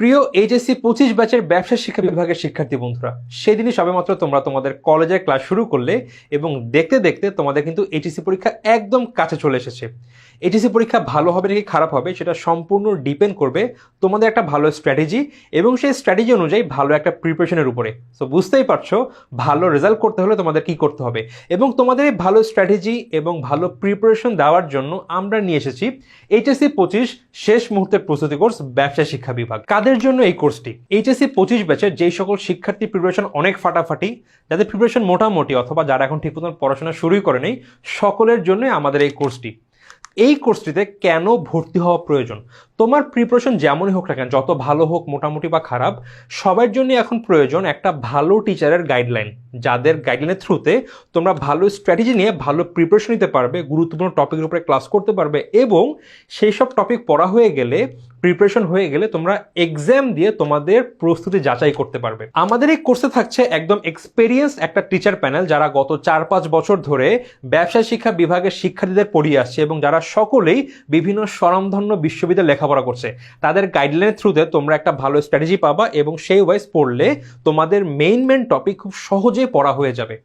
প্রিয় এইচএসসি পঁচিশ ব্যাচের ব্যবসা শিক্ষা বিভাগের শিক্ষার্থী বন্ধুরা, সেদিনই সবেমাত্র তোমরা তোমাদের কলেজের ক্লাস শুরু করলে এবং দেখতে দেখতে তোমাদের কিন্তু এইচএসসি পরীক্ষা একদম কাছে চলে এসেছে। এইচএসসি পরীক্ষা ভালো হবে নাকি খারাপ হবে সেটা সম্পূর্ণ ডিপেন্ড করবে তোমাদের একটা ভালো স্ট্র্যাটেজি এবং সেই স্ট্র্যাটেজি অনুযায়ী ভালো একটা প্রিপারেশনের উপরে। সো বুঝতেই পারছ, ভালো রেজাল্ট করতে হলে তোমাদের কি করতে হবে। এবং তোমাদের এই ভালো স্ট্র্যাটেজি এবং ভালো প্রিপারেশন দেওয়ার জন্য আমরা নিয়ে এসেছি এইচএসসি পঁচিশ শেষ মুহূর্তের প্রস্তুতি কোর্স ব্যবসা শিক্ষা বিভাগ। কাদের জন্য এই কোর্সটি এইচএসসি পঁচিশ ব্যাচের যেই সকল শিক্ষার্থী প্রিপারেশন অনেক ফাটাফাটি, যাদের প্রিপারেশন মোটামুটি অথবা যারা এখন ঠিক মতন পড়াশোনা শুরুই করে নেই সকলের জন্যই আমাদের এই কোর্সটি এই কোর্সটিতে কেন ভর্তি হওয়া প্রয়োজন? তোমার প্রিপারেশন যেমনই হোক না কেন, যত ভালো হোক, মোটামুটি বা খারাপ, সবার জন্য এখন প্রয়োজন একটা ভালো টিচারের গাইডলাইন যাদের গাইডলাইনের থ্রুতে তোমরা ভালো স্ট্র্যাটেজি নিয়ে ভালো প্রিপারেশন নিতে পারবে, গুরুত্বপূর্ণ টপিকের উপরে ক্লাস করতে পারবে এবং সেই সব টপিক পড়া হয়ে গেলে প্রিপারেশন হয়ে গেলে তোমরা এক্সাম দিয়ে তোমাদের প্রস্তুতি যাচাই করতে পারবে। আমাদের এই কোর্সে থাকছে একদম এক্সপেরিয়েন্স একটা টিচার প্যানেল যারা গত চার পাঁচ বছর ধরে ব্যবসায় শিক্ষা বিভাগের শিক্ষার্থীদের পড়িয়ে আসছে এবং যারা সকলেই বিভিন্ন স্বনামধন্য বিশ্ববিদ্যালয়ে লেখাপড়া করছে। তাদের গাইডলাইনের থ্রুতে তোমরা একটা ভালো স্ট্র্যাটেজি পাবা এবং সেই ওয়াইজ পড়লে তোমাদের মেইন মেইন টপিক খুব সহজেই পড়া হয়ে যাবে।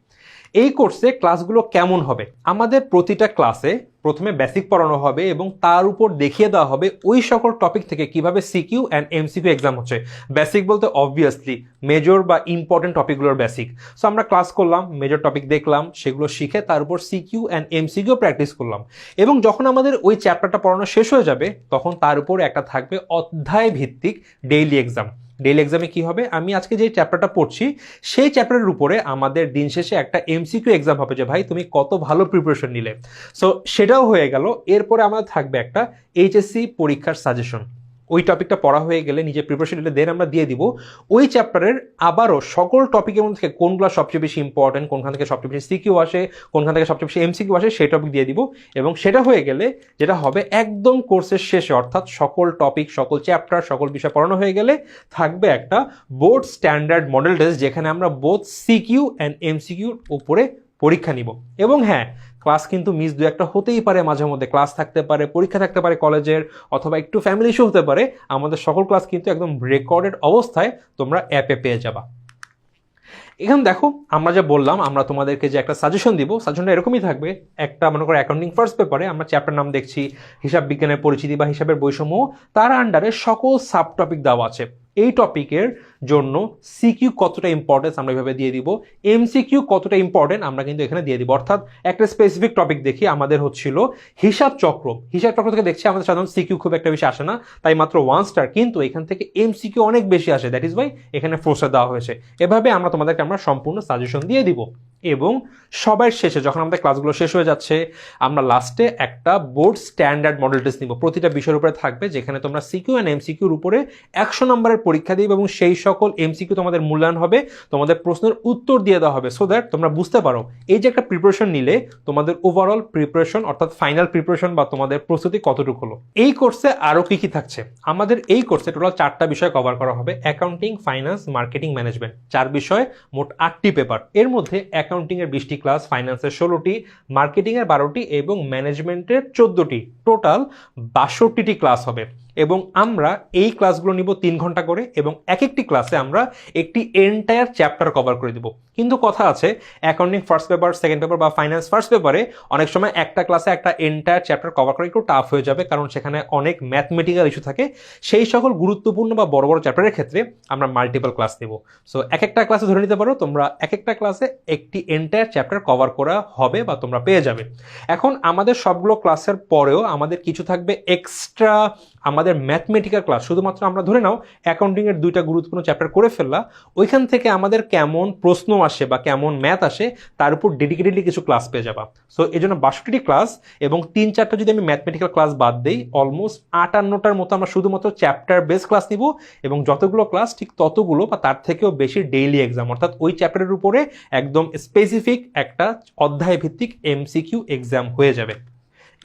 এই কোর্সে ক্লাসগুলো কেমন হবে? আমাদের প্রতিটা ক্লাসে প্রথমে বেসিক পড়ানো হবে এবং তার উপর দেখিয়ে দেওয়া হবে ওই সকল টপিক থেকে কীভাবে সিকিউ অ্যান্ড এমসিকিউ এক্সাম হচ্ছে। বেসিক বলতে অবভিয়াসলি মেজর বা ইম্পর্টেন্ট টপিকগুলোর বেসিক সো আমরা ক্লাস করলাম মেজর টপিক দেখলাম, সেগুলো শিখে তার উপর সিকিউ অ্যান্ড এমসিকিউ প্র্যাকটিস করলাম। এবং যখন আমাদের ওই চ্যাপ্টারটা পড়ানো শেষ হয়ে যাবে, তখন তার উপর একটা থাকবে অধ্যায় ভিত্তিক ডেইলি এক্সাম ডেইলি এক্সামে কি হবে? আমি আজকে যে চ্যাপ্টারটা পড়ছি, সেই চ্যাপ্টারের উপরে আমাদের দিন শেষে একটা এমসিকিউ এক্সাম হবে যে, ভাই, তুমি কত ভালো প্রিপারেশন নিলে? সো সেটাও হয়ে গেল। এরপরে আমাদের থাকবে একটা এইচএসসি পরীক্ষার সাজেশন ওই টপিকটা পড়া হয়ে গেলে নিজের প্রিপারেশন নিলে দেন আমরা দিয়ে দিব। ওই চ্যাপ্টারের আবারও সকল টপিকের মধ্যে থেকে কোনগুলো সবচেয়ে বেশি ইম্পর্টেন্ট কোনখান থেকে সবচেয়ে বেশি সিকিউ আসে, কোনখান থেকে সবচেয়ে বেশি এমসিকিউ আসে, সেই টপিক দিয়ে দিব এবং সেটা হয়ে গেলে যেটা হবে একদম কোর্সের শেষে, অর্থাৎ সকল টপিক সকল চ্যাপ্টার সকল বিষয় পড়ানো হয়ে গেলে থাকবে একটা বোর্ড স্ট্যান্ডার্ড মডেল টেস্ট যেখানে আমরা বোথ সিকিউ অ্যান্ড এমসিকিউর উপরে পরীক্ষা নিব। এবং হ্যাঁ ক্লাস কিন্তু মিস দু একটা হতেই পারে, মাঝে মধ্যে ক্লাস থাকতে পারে, পরীক্ষা থাকতে পারে কলেজের অথবা একটু ফ্যামিলি ইস্যু হতে পারে, আমাদের সকল ক্লাস কিন্তু একদম রেকর্ডেড অবস্থায় তোমরা অ্যাপে পেয়ে যাবা। এখানে দেখো, আমরা যা বললাম, আমরা তোমাদেরকে যে একটা সাজেশন দিব সাজেশনটা এরকমই থাকবে, একটা মনে করো অ্যাকাউন্টিং ফার্স্ট পেপারে আমরা চ্যাপ্টার নাম দেখছি, হিসাব বিজ্ঞানের পরিচিতি বা হিসাবের বৈষম্য, তার আন্ডারে সকল সাব টপিক দেওয়া আছে। এই টপিকের জন্য সিকিউ কতটা ইম্পর্টেন্স আমরা এভাবে দিয়ে দিব? এমসিকিউ কতটা ইম্পর্টেন্ট আমরা কিন্তু এখানে দিয়ে দিব। অর্থাৎ একটা স্পেসিফিক টপিক দেখি, আমাদের হচ্ছিল হিসাব চক্র। হিসাব চক্র থেকে দেখছি আমাদের সাধারণত সিকিউ খুব একটা বেশি আসে না, তাই মাত্র ওয়ান স্টার কিন্তু এখান থেকে এমসিকিউ অনেক বেশি আসে দ্যাট ইজ ওয়াই এখানে ফোর স্টার দেওয়া হয়েছে। এভাবে আমরা তোমাদেরকে আমরা সম্পূর্ণ সাজেশন দিয়ে দিব। এবং সবার শেষে যখন আমাদের ক্লাসগুলো শেষ হয়ে যাচ্ছে, আমরা লাস্টে একটা বোর্ড স্ট্যান্ডার্ড মডেল টেস্ট নিব। প্রতিটা বিষয়ের উপরে থাকবে, যেখানে তোমরা সিকিউ অ্যান্ড এমসিকিউর উপরে একশো নম্বরের পরীক্ষা দিবে এবং সেই সকল এমসিকিউ তোমাদের মূল্যায়ন হবে, তোমাদের প্রশ্নের উত্তর দিয়ে দেওয়া হবে সো দ্যাট তোমরা বুঝতে পারো। এই যে একটা প্রিপারেশন নিলে, তোমাদের ওভারঅল প্রিপারেশন অর্থাৎ ফাইনাল প্রিপারেশন বা তোমাদের প্রস্তুতি কতটুকু হলো। এই কোর্সে আরও কি কি থাকছে? আমাদের এই কোর্সে টোটাল চারটা বিষয় কভার করা হবে অ্যাকাউন্টিং ফাইন্যান্স মার্কেটিং ম্যানেজমেন্ট চার বিষয়, মোট আটটি পেপার এর মধ্যে অ্যাকাউন্টিং এর বিশটি ক্লাস ফাইন্যান্সের ষোলোটি মার্কেটিং এর বারোটি এবং ম্যানেজমেন্টের চোদ্দটি। টোটাল বাষট্টিটি ক্লাস হবে। এবং আমরা এই ক্লাসগুলো নিব তিন ঘণ্টা করে এবং এক একটি ক্লাসে আমরা একটি এন্টায়ার চ্যাপ্টার কভার করে দিব। কিন্তু কথা আছে accounting first paper second paper বা ফাইন্যান্স ফার্স্ট পেপারে অনেক সময় একটা ক্লাসে একটা এন্টায়ার চ্যাপ্টার কভার করা একটু টাফ হয়ে যাবে কারণ সেখানে অনেক ম্যাথমেটিক্যাল ইস্যু থাকে। সেই সকল গুরুত্বপূর্ণ বা বড় বড় চ্যাপ্টারের ক্ষেত্রে আমরা মাল্টিপল ক্লাস দেব সো এক একটা ক্লাসে ধরে নিতে পারো, তোমরা এক একটা ক্লাসে একটি এন্টায়ার চ্যাপ্টার কভার করা হবে বা তোমরা পেয়ে যাবে। এখন আমাদের সবগুলো ক্লাসের পরেও আমাদের কিছু থাকবে এক্সট্রা আমাদের ম্যাথমেটিক্যাল ক্লাস শুধুমাত্র আমরা ধরে নাও অ্যাকাউন্টিংয়ের দুইটা গুরুত্বপূর্ণ চ্যাপ্টার করে ফেললা, ওইখান থেকে আমাদের কেমন প্রশ্ন আসে বা কেমন ম্যাথ আসে, তার উপর ডেডিকেটেডলি কিছু ক্লাস পেয়ে যাবা। সো এই জন্য বাষট্টিটি ক্লাস এবং তিন চারটা যদি আমি ম্যাথমেটিক্যাল ক্লাস বাদ দিই অলমোস্ট আটান্নটার মতো আমরা শুধুমাত্র চ্যাপ্টার বেস ক্লাস নিব এবং যতগুলো ক্লাস ঠিক ততগুলো বা তার থেকেও বেশি ডেইলি এক্সাম অর্থাৎ ওই চ্যাপ্টারের উপরে একদম স্পেসিফিক একটা অধ্যায় ভিত্তিক এমসিকিউ এক্সাম হয়ে যাবে।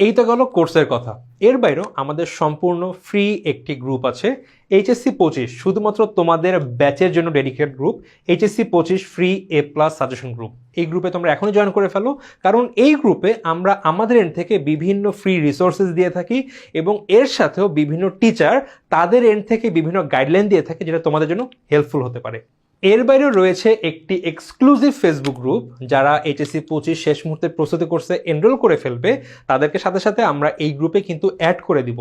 এই তো গেল কোর্সের কথা। এর বাইরেও আমাদের সম্পূর্ণ ফ্রি একটি গ্রুপ আছে এইচএসসি পঁচিশ, শুধুমাত্র তোমাদের ব্যাচের জন্য ডেডিকেটেড গ্রুপ এইচএসসি পঁচিশ free A plus suggestion group এই গ্রুপে তোমরা এখনই জয়েন করে ফেলো, কারণ এই গ্রুপে আমরা আমাদের এন্ড থেকে বিভিন্ন ফ্রি রিসোর্সেস দিয়ে থাকি এবং এর সাথেও বিভিন্ন টিচার তাদের এন্ড থেকে বিভিন্ন গাইডলাইন দিয়ে থাকে যেটা তোমাদের জন্য হেল্পফুল হতে পারে। এর বাইরেও রয়েছে একটি এক্সক্লুসিভ ফেসবুক গ্রুপ যারা এইচএসসি পঁচিশ শেষ মুহূর্তে প্রস্তুতি করছে এনরোল করে ফেলবে। তাদেরকে সাথে সাথে আমরা এই গ্রুপে কিন্তু অ্যাড করে দিব।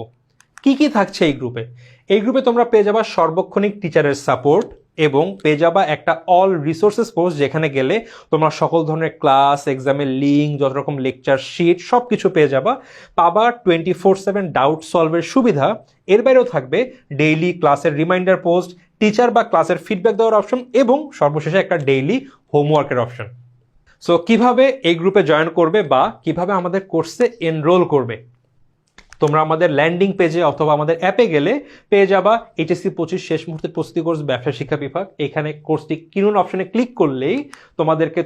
কি কি থাকছে এই গ্রুপে এই গ্রুপে তোমরা পেয়ে যাবা সর্বক্ষণিক টিচারের সাপোর্ট এবং পেয়ে যাবা একটা অল রিসোর্সেস পোস্ট যেখানে গেলে তোমরা সকল ধরনের ক্লাস এক্সামের লিঙ্ক যত রকম লেকচার শিট সব কিছু পেয়ে যাবা। পাবা টোয়েন্টি ফোর সেভেন ডাউট সলভের সুবিধা। এর বাইরেও থাকবে ডেইলি ক্লাসের রিমাইন্ডার পোস্ট টিচার বা ক্লাসের ফিডব্যাক দেওয়ার অপশন এবং সর্বশেষে একটা ডেইলি হোমওয়ার্কের অপশন সো কীভাবে এই গ্রুপে জয়েন করবে বা কীভাবে আমাদের কোর্সে এনরোল করবে? তোমরা আমাদের ল্যান্ডিং পেজে অথবা আমাদের অ্যাপে গেলে পেয়ে যাবা এইচএসসি পঁচিশ শেষ মুহূর্তের প্রস্তুতি কোর্স ব্যবসা, শিক্ষা বিভাগ। এখানে কোর্সটি কিনুন অপশনে ক্লিক করলেই তোমাদেরকে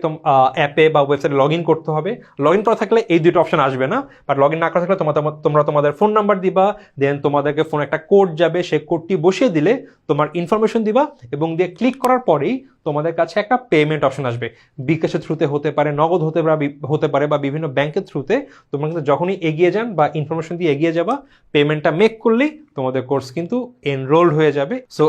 অ্যাপে বা ওয়েবসাইটে লগ ইন করতে হবে। লগ ইন করা থাকলে এই দুটো অপশন আসবে না বাট লগ ইন না করা থাকলে তোমার তোমাদের ফোন নাম্বার দিবা দেন তোমাদেরকে ফোন একটা কোড যাবে, সেই কোডটি বসিয়ে দিলে তোমার ইনফরমেশন দিবা, এবং দিয়ে ক্লিক করার পরেই তোমাদের কাছে একটা পেমেন্ট অপশন আসবে। বিকাশের থ্রুতে হতে পারে, নগদ হতে পারে হতে পারে বা বিভিন্ন ব্যাংকের থ্রুতে তোমরা কিন্তু যখনই এগিয়ে যান বা ইনফরমেশন দিয়ে এগিয়ে যাবা পেমেন্টটা মেক করলেই তোমাদের কোর্স কিন্তু এনরোলড হয়ে যাবে। সো